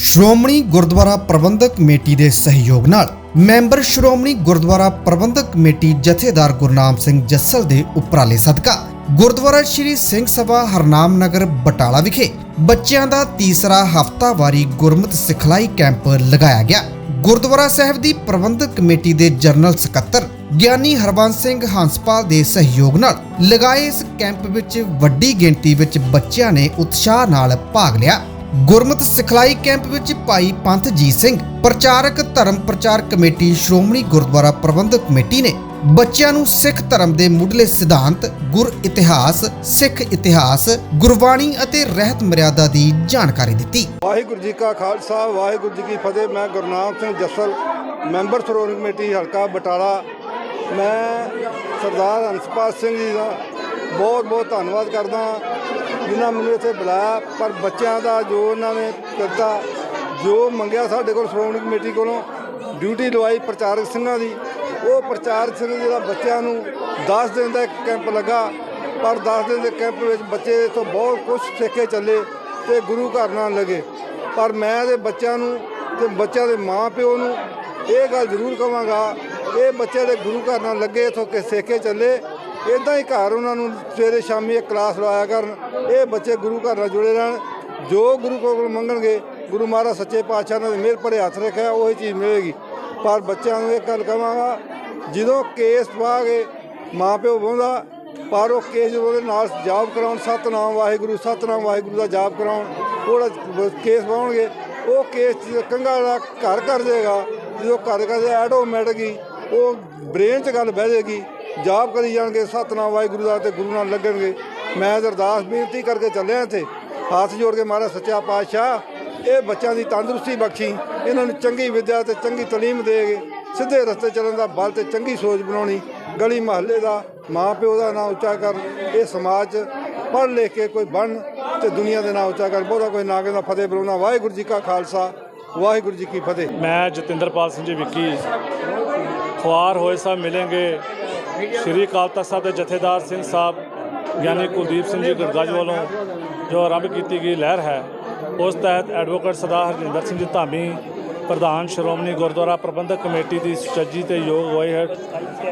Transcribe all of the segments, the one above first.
ਸ਼੍ਰੋਮਣੀ ਗੁਰਦੁਆਰਾ ਪ੍ਰਬੰਧਕ committee ਦੇ ਸਹਿਯੋਗ ਨਾਲ ਮੈਂਬਰ ਸ਼੍ਰੋਮਣੀ ਗੁਰਦੁਆਰਾ ਪ੍ਰਬੰਧਕ ਕਮੇਟੀ ਜਥੇਦਾਰ ਗੁਰਨਾਮ ਸਿੰਘ ਜੱਸਲ ਦੇ ਉਪਰਾਲੇ ਸਦਕਾ ਗੁਰਦੁਆਰਾ ਸ਼੍ਰੀ ਸਿੰਘ ਸਭਾ ਹਰਨਾਮ ਨਗਰ ਬਟਾਲਾ ਵਿਖੇ ਬੱਚਿਆਂ ਦਾ ਤੀਸਰਾ ਹਫ਼ਤਾਵਾਰੀ ਗੁਰਮਤ ਸਿਖਲਾਈ ਕੈਂਪ ਲਗਾਇਆ ਗਿਆ। ਗੁਰਦੁਆਰਾ ਸਾਹਿਬ ਦੀ ਪ੍ਰਬੰਧਕ ਕਮੇਟੀ ਦੇ ਜਨਰਲ ਸਕੱਤਰ ਗਿਆਨੀ ਹਰਬੰਸ ਸਿੰਘ ਹੰਸਪਾਲ ਦੇ ਸਹਿਯੋਗ ਨਾਲ ਲਗਾਏ ਇਸ ਕੈਂਪ ਵਿੱਚ ਵੱਡੀ ਗਿਣਤੀ ਵਿੱਚ ਬੱਚਿਆਂ ਨੇ ਉਤਸ਼ਾਹ ਨਾਲ ਭਾਗ ਲਿਆ। ਗੁਰਮਤਿ ਸਿਖਲਾਈ ਕੈਂਪ ਵਿੱਚ ਭਾਈ ਪੰਥਜੀਤ ਸਿੰਘ, ਪ੍ਰਚਾਰਕ ਧਰਮ ਪ੍ਰਚਾਰ ਕਮੇਟੀ ਸ਼੍ਰੋਮਣੀ ਗੁਰਦੁਆਰਾ ਪ੍ਰਬੰਧਕ ਕਮੇਟੀ ਨੇ ਬੱਚਿਆਂ ਨੂੰ ਸਿੱਖ ਧਰਮ ਦੇ ਮੁੱਢਲੇ ਸਿਧਾਂਤ, ਗੁਰ ਇਤਿਹਾਸ, ਸਿੱਖ ਇਤਿਹਾਸ, ਗੁਰਬਾਣੀ ਅਤੇ ਰਹਿਤ ਮਰਿਆਦਾ ਦੀ ਜਾਣਕਾਰੀ ਦਿੱਤੀ। ਵਾਹਿਗੁਰੂ ਜੀ ਕਾ ਖਾਲਸਾ, ਵਾਹਿਗੁਰੂ ਜੀ ਕੀ ਫਤਿਹ। ਮੈਂ ਗੁਰਨਾਮ ਸਿੰਘ ਜੱਸਲ, ਮੈਂਬਰ ਸ਼੍ਰੋਮਣੀ ਕਮੇਟੀ, ਹਲਕਾ ਬਟਾਲਾ। ਮੈਂ ਸਰਦਾਰ ਹੰਸਪਾਲ ਸਿੰਘ ਜੀ ਦਾ ਬਹੁਤ ਬਹੁਤ ਧੰਨਵਾਦ ਕਰਦਾ ਜਿਨ੍ਹਾਂ ਮੈਨੂੰ ਇੱਥੇ ਬੁਲਾਇਆ, ਪਰ ਬੱਚਿਆਂ ਦਾ ਜੋ ਉਹਨਾਂ ਨੇ ਕੀਤਾ ਜੋ ਮੰਗਿਆ ਸਾਡੇ ਕੋਲ ਸ਼੍ਰੋਮਣੀ ਕਮੇਟੀ ਕੋਲੋਂ, ਡਿਊਟੀ ਲਵਾਈ ਪ੍ਰਚਾਰਕ ਸਿੰਘਾਂ ਦੀ, ਉਹ ਪ੍ਰਚਾਰਕ ਸਿੰਘ ਜਿਹੜਾ ਬੱਚਿਆਂ ਨੂੰ 10 ਦਿਨ ਦਾ ਇੱਕ ਕੈਂਪ ਲੱਗਾ, ਪਰ 10 ਦਿਨ ਦੇ ਕੈਂਪ ਵਿੱਚ ਬੱਚੇ ਤੋਂ ਬਹੁਤ ਕੁਝ ਸਿੱਖ ਕੇ ਚੱਲੇ ਤੇ ਗੁਰੂ ਘਰ ਨਾਲ ਲੱਗੇ। ਪਰ ਮੈਂ ਦੇ ਬੱਚਿਆਂ ਨੂੰ ਤੇ ਬੱਚਿਆਂ ਦੇ ਮਾਂ ਪਿਓ ਨੂੰ ਇਹ ਗੱਲ ਜ਼ਰੂਰ ਕਹਾਂਗਾ, ਇਹ ਬੱਚੇ ਦੇ ਗੁਰੂ ਘਰ ਨਾਲ ਲੱਗੇ, ਇਥੋਂ ਕਿ ਸਿੱਖ ਕੇ ਚੱਲੇ ਇਦਾਂ ਹੀ ਘਰ ਉਹਨਾਂ ਨੂੰ ਸਵੇਰੇ ਸ਼ਾਮੀ ਇੱਕ ਕਲਾਸ ਲਵਾਇਆ ਕਰਨ। ਇਹ ਬੱਚੇ ਗੁਰੂ ਘਰ ਨਾਲ ਜੁੜੇ ਰਹਿਣ। ਜੋ ਗੁਰੂ ਕੋਲ ਮੰਗਣਗੇ, ਗੁਰੂ ਮਹਾਰਾਜ ਸੱਚੇ ਪਾਤਸ਼ਾਹ ਨੇ ਮਿਹਰ ਭਰੇ ਹੱਥ ਰੱਖਿਆ, ਉਹੀ ਚੀਜ਼ ਮਿਲੇਗੀ। ਪਰ ਬੱਚਿਆਂ ਨੂੰ ਇਹ ਗੱਲ ਕਹਾਂਗਾ, ਜਦੋਂ ਕੇਸ ਪਾ ਕੇ ਮਾਂ ਪਿਓ ਬਹੁੰਦਾ ਪਰ ਉਹ ਕੇਸ ਉਹਦੇ ਨਾਲ ਜਾਪ ਕਰਾਉਣ, ਸਤਨਾਮ ਵਾਹਿਗੁਰੂ ਸਤਨਾਮ ਵਾਹਿਗੁਰੂ ਦਾ ਜਾਪ ਕਰਾਉਣ, ਉਹਦਾ ਕੇਸ ਪਾਉਣਗੇ, ਉਹ ਕੇਸ 'ਚ ਕੰਗਾ ਜਿਹੜਾ ਘਰ ਕਰ ਜਾਏਗਾ ਜਦੋਂ ਘਰ ਕਰ ਜਾਏ ਆਟੋਮੈਟਿਕ ਹੀ ਉਹ ਬ੍ਰੇਨ 'ਚ ਗੱਲ ਬਹਿ ਜਾਏਗੀ, ਜਾਪ ਕਰੀ ਜਾਣਗੇ, ਸਤਨਾਮ ਵਾਹਿਗੁਰੂ ਦਾ ਤੇ ਗੁਰੂ ਨਾਲ ਲੱਗਣਗੇ। ਮੈਂ ਅਰਦਾਸ ਬੇਨਤੀ ਕਰਕੇ ਚੱਲਿਆ ਇੱਥੇ। ਹੱਥ ਜੋੜ ਕੇ ਮਹਾਰਾਜ ਸੱਚਾ ਪਾਤਸ਼ਾਹ, ਇਹ ਬੱਚਿਆਂ ਦੀ ਤੰਦਰੁਸਤੀ ਬਖਸ਼ੀ। ਇਹਨਾਂ ਨੂੰ ਚੰਗੀ ਵਿੱਦਿਆ ਤੇ ਚੰਗੀ ਤਾਲੀਮ ਦੇਗੇ। ਸਿੱਧੇ ਰਸਤੇ ਚੱਲਣ ਦਾ ਬਲ ਤੇ ਚੰਗੀ ਸੋਚ ਬਣਾਉਣੀ। ਗਲੀ ਮਹੱਲੇ ਦਾ ਮਾਂ ਪਿਓ ਦਾ ਨਾਂ ਉੱਚਾ ਕਰਨ ਇਹ ਸਮਾਜ 'ਚ ਪੜ੍ਹ ਲਿਖ ਕੇ ਕੋਈ ਬਣ ਤੇ ਦੁਨੀਆ ਦੇ ਨਾਂ ਉੱਚਾ ਕਰ। ਬਹੁਤਾ ਕੋਈ ਨਾ ਦਾ ਫਤਿਹ ਬੁਲਾਉਣਾ ਵਾਹਿਗੁਰੂ ਜੀ ਕਾ ਖਾਲਸਾ, ਵਾਹਿਗੁਰੂ ਜੀ ਕੀ ਫਤਿਹ। ਮੈਂ ਜਤਿੰਦਰਪਾਲ ਸਿੰਘ ਜੀ ਵਿੱਕੀ। ਖੁਆਰ ਹੋਏ ਸਾਹਿਬ ਮਿਲेंगे ਸ਼੍ਰੀ ਅਕਾਲ ਤਖਤ ਸਾਹਿਬ ਦੇ ਜਥੇਦਾਰ ਸਿੰਘ ਸਾਹਿਬ ਯਾਨੀ ਕੁਲਦੀਪ ਸਿੰਘ ਜੀ ਗੁਰਗੱਜ ਵੱਲੋਂ ਜੋ ਆਰੰਭ ਕੀਤੀ ਗਈ ਲਹਿਰ ਹੈ, ਉਸ ਤਹਿਤ ਐਡਵੋਕੇਟ ਸਰਦਾਰ ਹਰਜਿੰਦਰ ਸਿੰਘ ਜੀ ਧਾਮੀ, ਪ੍ਰਧਾਨ ਸ਼੍ਰੋਮਣੀ ਗੁਰਦੁਆਰਾ ਪ੍ਰਬੰਧਕ ਕਮੇਟੀ ਦੀ ਸੁਚੱਜੀ ਤੇ ਯੋਗ ਹੋਏ ਹੈ।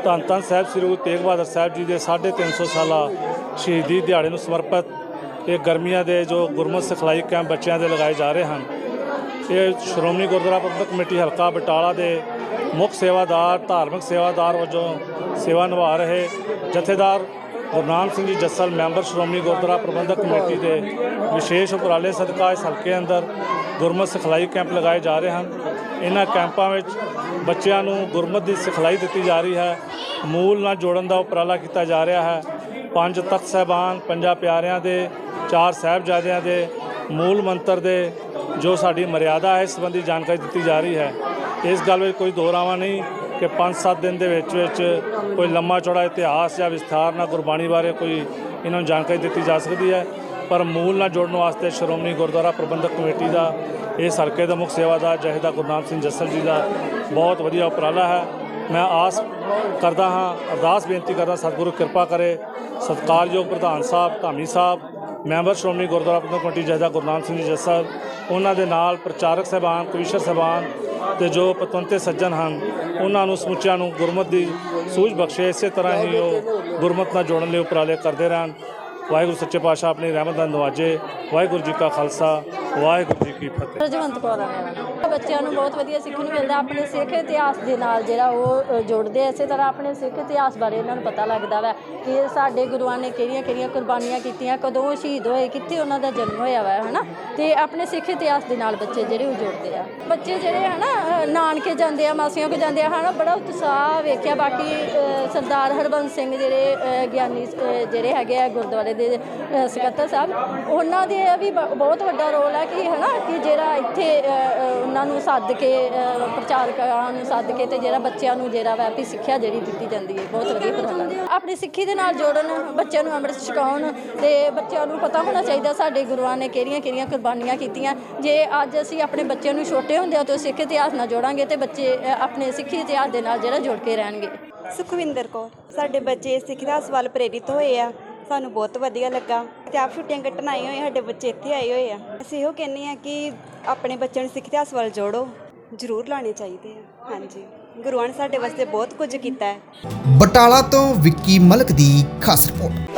ਧੰਨ ਧੰਨ ਸਾਹਿਬ ਸ੍ਰੀ ਗੁਰੂ ਤੇਗ ਬਹਾਦਰ ਸਾਹਿਬ ਜੀ ਦੇ 350 ਸਾਲਾ ਸ਼ਹੀਦੀ ਦਿਹਾੜੇ ਨੂੰ ਸਮਰਪਿਤ ਇਹ ਗਰਮੀਆਂ ਦੇ ਜੋ ਗੁਰਮਤਿ ਸਿਖਲਾਈ ਕੈਂਪ ਬੱਚਿਆਂ ਦੇ ਲਗਾਏ ਜਾ ਰਹੇ ਹਨ ਇਹ ਸ਼੍ਰੋਮਣੀ ਗੁਰਦੁਆਰਾ ਪ੍ਰਬੰਧਕ ਕਮੇਟੀ ਹਲਕਾ ਬਟਾਲਾ ਦੇ ਮੁੱਖ ਸੇਵਾਦਾਰ, ਧਾਰਮਿਕ ਸੇਵਾਦਾਰ ਵਜੋਂ ਸੇਵਾ ਨਿਭਾ ਰਹੇ ਜਥੇਦਾਰ ਗੁਰਨਾਮ ਸਿੰਘ ਜੀ ਜੱਸਲ, ਮੈਂਬਰ ਸ਼੍ਰੋਮਣੀ ਗੁਰਦੁਆਰਾ ਪ੍ਰਬੰਧਕ ਕਮੇਟੀ ਦੇ ਵਿਸ਼ੇਸ਼ ਉਪਰਾਲੇ ਸਦਕਾ ਇਸ ਹਲਕੇ ਅੰਦਰ ਗੁਰਮਤ ਸਿਖਲਾਈ ਕੈਂਪ ਲਗਾਏ ਜਾ ਰਹੇ ਹਨ। ਇਹਨਾਂ ਕੈਂਪਾਂ ਵਿੱਚ ਬੱਚਿਆਂ ਨੂੰ ਗੁਰਮਤ ਦੀ ਸਿਖਲਾਈ ਦਿੱਤੀ ਜਾ ਰਹੀ ਹੈ। ਮੂਲ ਨਾਲ ਜੋੜਨ ਦਾ ਉਪਰਾਲਾ ਕੀਤਾ ਜਾ ਰਿਹਾ ਹੈ। ਪੰਜ ਤਖਤ ਸਾਹਿਬਾਨ, ਪੰਜਾਂ ਪਿਆਰਿਆਂ ਦੇ, ਚਾਰ ਸਾਹਿਬਜ਼ਾਦਿਆਂ ਦੇ ਮੂਲ ਮੰਤਰ ਦੇ ਜੋ ਸਾਡੀ ਮਰਿਆਦਾ ਹੈ, ਇਸ ਸੰਬੰਧੀ ਜਾਣਕਾਰੀ ਦਿੱਤੀ ਜਾ ਰਹੀ ਹੈ। ਇਸ ਗੱਲ ਵਿੱਚ ਕੋਈ ਦੋਰਾਵਾ ਨਹੀਂ ਕਿ 5-7 ਦਿਨ ਦੇ ਵਿੱਚ ਵਿੱਚ ਕੋਈ ਲੰਮਾ ਚੌੜਾ ਇਤਿਹਾਸ ਜਾਂ ਵਿਸਥਾਰ ਨਾਲ ਗੁਰਬਾਣੀ ਬਾਰੇ ਕੋਈ ਇਹਨਾਂ ਨੂੰ ਜਾਣਕਾਰੀ ਦਿੱਤੀ ਜਾ ਸਕਦੀ ਹੈ। ਪਰ ਮੂਲ ਨਾਲ ਜੋੜਨ ਵਾਸਤੇ ਸ਼੍ਰੋਮਣੀ ਗੁਰਦੁਆਰਾ ਪ੍ਰਬੰਧਕ ਕਮੇਟੀ ਦਾ ਇਸ ਹਲਕੇ ਦਾ ਮੁੱਖ ਸੇਵਾਦਾਰ ਜਹੇਦਾ ਗੁਰਨਾਮ ਸਿੰਘ ਜੱਸਲ ਜੀ ਦਾ ਬਹੁਤ ਵਧੀਆ ਉਪਰਾਲਾ ਹੈ। ਮੈਂ ਆਸ ਕਰਦਾ ਹਾਂ, ਅਰਦਾਸ ਬੇਨਤੀ ਕਰਦਾ ਸਤਿਗੁਰੂ ਕਿਰਪਾ ਕਰੇ। ਸਤਿਕਾਰਯੋਗ ਪ੍ਰਧਾਨ ਸਾਹਿਬ, ਧਾਮੀ ਸਾਹਿਬ, ਮੈਂਬਰ ਸ਼੍ਰੋਮਣੀ ਗੁਰਦੁਆਰਾ ਪ੍ਰਬੰਧਕ ਕਮੇਟੀ ਜਹੇਦਾ ਗੁਰਨਾਮ ਸਿੰਘ ਜੀ ਜੱਸਲ ਉਹਨਾਂ ਦੇ ਨਾਲ ਪ੍ਰਚਾਰਕ ਸਹਿਬਾਨ, ਕਵੀਸ਼ਰ ਸਹਿਬਾਨ ਤੇ ਜੋ ਪਤਵੰਤੇ ਸੱਜਣ ਹਨ, ਉਹਨਾਂ ਨੂੰ ਸਮੁੱਚਿਆਂ ਨੂੰ ਗੁਰਮਤ ਦੀ ਸੂਝ ਬਖਸ਼ੇ, ਇਸੇ ਤਰ੍ਹਾਂ ਹੀ ਉਹ ਗੁਰਮਤ ਨਾਲ ਜੋੜਨ ਲਈ ਉਪਰਾਲੇ ਕਰਦੇ ਰਹਿਣ। ਵਾਹਿਗੁਰੂ ਸੱਚੇ ਪਾਤਸ਼ਾਹ ਆਪਣੀ ਰਹਿਮਤ ਦਾ ਨਵਾਜੇ। ਵਾਹਿਗੁਰੂ ਜੀ ਕਾ ਖਾਲਸਾ। ਵਾਹਿਗੁਰੂ ਜੀ ਕੀ ਫਤਿਹ। ਰਜਵੰਤ ਕੌਰ ਆ ਮੇਰਾ ਨਾਮ। ਬੱਚਿਆਂ ਨੂੰ ਬਹੁਤ ਵਧੀਆ ਸਿੱਖਣ ਨੂੰ ਮਿਲਦਾ। ਆਪਣੇ ਸਿੱਖ ਇਤਿਹਾਸ ਦੇ ਨਾਲ ਜਿਹੜਾ ਉਹ ਅ, ਜੋੜਦੇ ਆ। ਇਸੇ ਤਰ੍ਹਾਂ ਆਪਣੇ ਸਿੱਖ ਇਤਿਹਾਸ ਬਾਰੇ ਇਹਨਾਂ ਨੂੰ ਪਤਾ ਲੱਗਦਾ ਵਾ ਕਿ ਸਾਡੇ ਗੁਰੂਆਂ ਨੇ ਕਿਹੜੀਆਂ ਕਿਹੜੀਆਂ ਕੁਰਬਾਨੀਆਂ ਕੀਤੀਆਂ ਕਦੋਂ ਸ਼ਹੀਦ ਹੋਏ ਕਿੱਥੇ ਉਹਨਾਂ ਦਾ ਜਨਮ ਹੋਇਆ ਵਾ ਹਨਾ? ਤੇ ਆਪਣੇ ਸਿੱਖ ਇਤਿਹਾਸ ਦੇ ਨਾਲ ਬੱਚੇ ਜਿਹੜੇ ਉਹ ਜੁੜਦੇ ਆ। ਬੱਚੇ ਜਿਹੜੇ ਹਨਾ ਅ, ਨਾਨਕੇ ਜਾਂਦੇ ਆ ਮਾਸੀਆਂ ਕੋ ਜਾਂਦੇ ਆ ਹਨਾ ਬੜਾ ਉਤਸ਼ਾਹ ਵੇਖਿਆ। ਬਾਕੀ ਅ, ਸਰਦਾਰ ਹਰਬੰਸ ਸਿੰਘ ਜਿਹੜੇ ਅ, ਗਿਆਨੀ ਅ, ਜਿਹੜੇ ਹੈਗੇ ਆ ਗੁਰਦੁਆਰੇ ਦੇ ਅ, ਸਕੱਤਰ ਸਾਹਿਬ ਉਹਨਾਂ ਦੇ ਵੀ ਬ- ਬਹੁਤ ਵੱਡਾ ਰੋਲ ਹੈ ਕਿ ਹਨਾ ਕਿ ਜਿਹੜਾ ਇੱਥੇ ਉਹਨਾਂ ਨੂੰ ਸੱਦ ਕੇ ਪ੍ਰਚਾਰਕਾਂ ਨੂੰ ਸੱਦ ਕੇ ਤੇ ਜਿਹੜਾ ਬੱਚਿਆਂ ਨੂੰ ਜਿਹੜਾ ਵਾ ਸਿੱਖਿਆ ਜਿਹੜੀ ਦਿੱਤੀ ਜਾਂਦੀ ਹੈ, ਬਹੁਤ ਵਧੀਆ ਉਪਰਾਲਾ ਆਪਣੀ ਸਿੱਖੀ ਦੇ ਨਾਲ ਜੋੜਨ, ਬੱਚਿਆਂ ਨੂੰ ਅੰਮ੍ਰਿਤ ਛਕਾਉਣ ਤੇ ਬੱਚਿਆਂ ਨੂੰ ਪਤਾ ਹੋਣਾ ਚਾਹੀਦਾ ਸਾਡੇ ਗੁਰੂਆਂ ਨੇ ਕਿਹੜੀਆਂ ਕਿਹੜੀਆਂ ਕੁਰਬਾਨੀਆਂ ਕੀਤੀਆਂ। ਜੇ ਅੱਜ ਅਸੀਂ ਆਪਣੇ ਬੱਚਿਆਂ ਨੂੰ ਛੋਟੇ ਹੁੰਦਿਆਂ ਤੋਂ ਸਿੱਖ ਇਤਿਹਾਸ ਨਾਲ ਜੋੜਾਂਗੇ ਤੇ ਬੱਚੇ ਆਪਣੇ ਸਿੱਖੀ ਇਤਿਹਾਸ ਦੇ ਨਾਲ ਜਿਹੜਾ ਜੁੜ ਕੇ ਰਹਿਣਗੇ। ਸੁਖਵਿੰਦਰ ਕੌਰ, ਸਾਡੇ ਬੱਚੇ ਸਿੱਖ ਇਤਿਹਾਸ ਵੱਲ ਪ੍ਰੇਰਿਤ ਹੋਏ ਆ। ਸਾਨੂੰ ਬਹੁਤ ਵਧੀਆ ਲੱਗਾ। ਤੇ ਆਪ ਛੁੱਟੀਆਂ ਕੱਟਣ ਆਏ ਹੋਏ ਸਾਡੇ ਬੱਚੇ ਇੱਥੇ ਆਏ ਹੋਏ ਆ। ਅਸੀਂ ਇਹੋ ਕਹਿੰਦੇ ਆ ਕਿ ਆਪਣੇ ਬੱਚਿਆਂ ਨੂੰ ਸਿੱਖ ਇਤਿਹਾਸ ਵੱਲ ਜੋੜੋ। ਜ਼ਰੂਰ ਲਾਣੇ ਚਾਹੀਦੇ ਆ। ਹਾਂਜੀ। ਗੁਰੂਆਂ ਨੇ ਸਾਡੇ ਵਾਸਤੇ ਬਹੁਤ ਕੁਝ ਕੀਤਾ ਹੈ। ਬਟਾਲਾ ਤੋਂ ਵਿੱਕੀ ਮਲਕ ਦੀ ਖਾਸ ਰਿਪੋਰਟ।